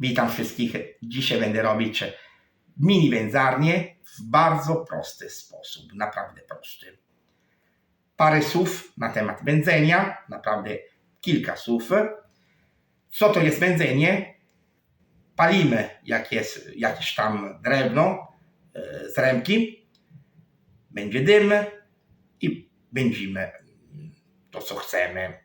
Witam wszystkich. Dzisiaj będę robić mini wędzarnię w bardzo prosty sposób. Naprawdę prosty. Parę słów na temat wędzenia. Naprawdę kilka słów. Co to jest wędzenie? Palimy jak jest jakieś tam drewno e, z ręki. Będzie dym i będziemy to, co chcemy.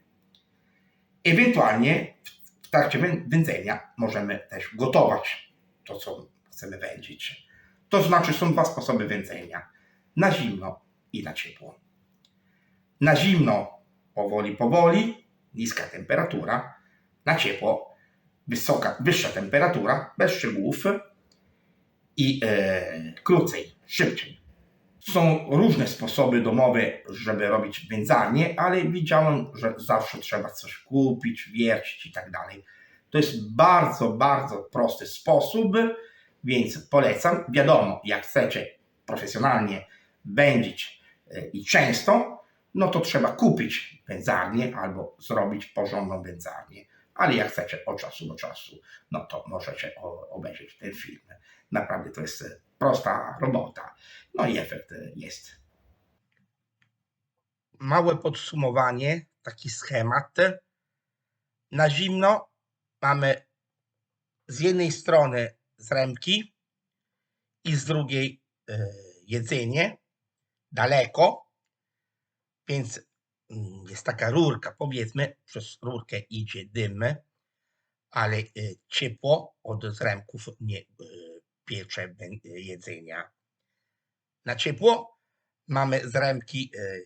Ewentualnie w trakcie wę- wędzenia możemy też gotować to, co chcemy wędzić. To znaczy są dwa sposoby wędzenia. Na zimno i na ciepło. Na zimno powoli, powoli, niska temperatura. Na ciepło wysoka, wyższa temperatura, bez szczegółów i e, krócej, szybciej. Są różne sposoby domowe, żeby robić wędzarnię, ale widziałem, że zawsze trzeba coś kupić, wiercić i tak dalej. To jest bardzo, bardzo prosty sposób, więc polecam. Wiadomo, jak chcecie profesjonalnie wędzić e, i często, no to trzeba kupić wędzarnię albo zrobić porządną wędzarnię. Ale jak chcecie od czasu do czasu, no to możecie obejrzeć ten film. Naprawdę to jest prosta robota. No i efekt jest. Małe podsumowanie, taki schemat. Na zimno mamy z jednej strony zrębki i z drugiej e, jedzenie daleko, więc jest taka rurka, powiedzmy, przez rurkę idzie dym, ale e, ciepło od zrębków nie e, piecze wę- jedzenia. Na ciepło mamy zrębki e,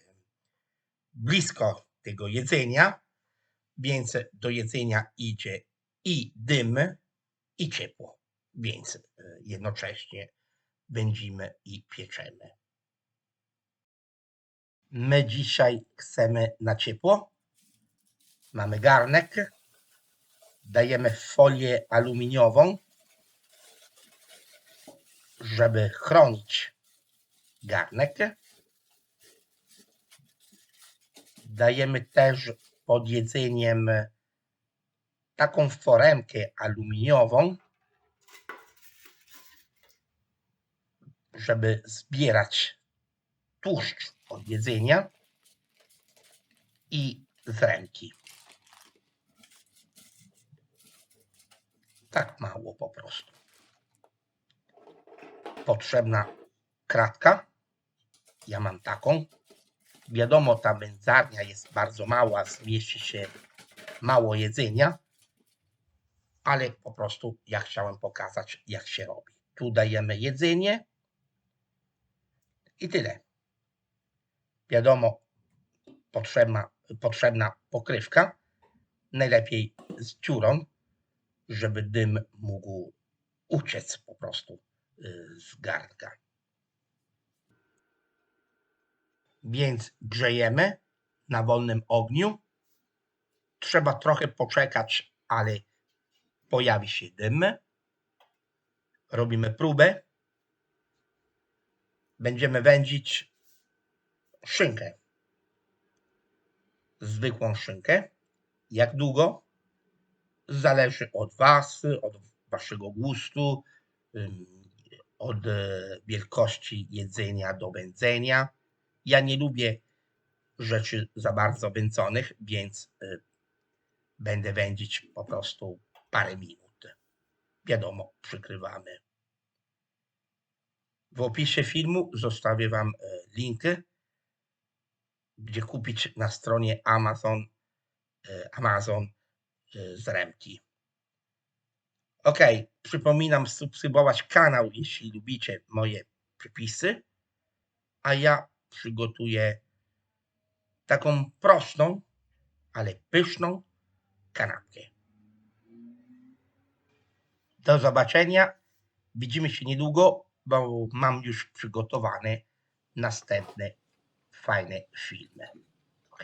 blisko tego jedzenia, więc do jedzenia idzie i dym, i ciepło, więc e, jednocześnie wędzimy i pieczemy. My dzisiaj chcemy na ciepło. Mamy garnek, dajemy folię aluminiową, żeby chronić garnek. Dajemy też pod jedzeniem taką foremkę aluminiową, żeby zbierać tłuszcz od jedzenia i z ręki. Tak mało po prostu. Potrzebna kratka. Ja mam taką. Wiadomo, ta wędzarnia jest bardzo mała, zmieści się mało jedzenia, ale po prostu ja chciałem pokazać, jak się robi. Tu dajemy jedzenie i tyle. Wiadomo, potrzebna, potrzebna pokrywka, najlepiej z dziurą, żeby dym mógł uciec po prostu y, z garnka. Więc grzejemy na wolnym ogniu. Trzeba trochę poczekać, ale pojawi się dym. Robimy próbę. Będziemy wędzić szynkę. Zwykłą szynkę. Jak długo? Zależy od Was, od Waszego gustu, od e, wielkości jedzenia do wędzenia. Ja nie lubię rzeczy za bardzo wędzonych, więc y, będę wędzić po prostu parę minut. Wiadomo, przykrywamy. W opisie filmu zostawię Wam e, link, gdzie kupić na stronie Amazon, e, Amazon e, z ręki. Ok, przypominam subskrybować kanał, jeśli lubicie moje przepisy, a ja przygotuję taką prostą, ale pyszną kanapkę. Do zobaczenia. Widzimy się niedługo, bo mam już przygotowane następne fajne filmy. Ok?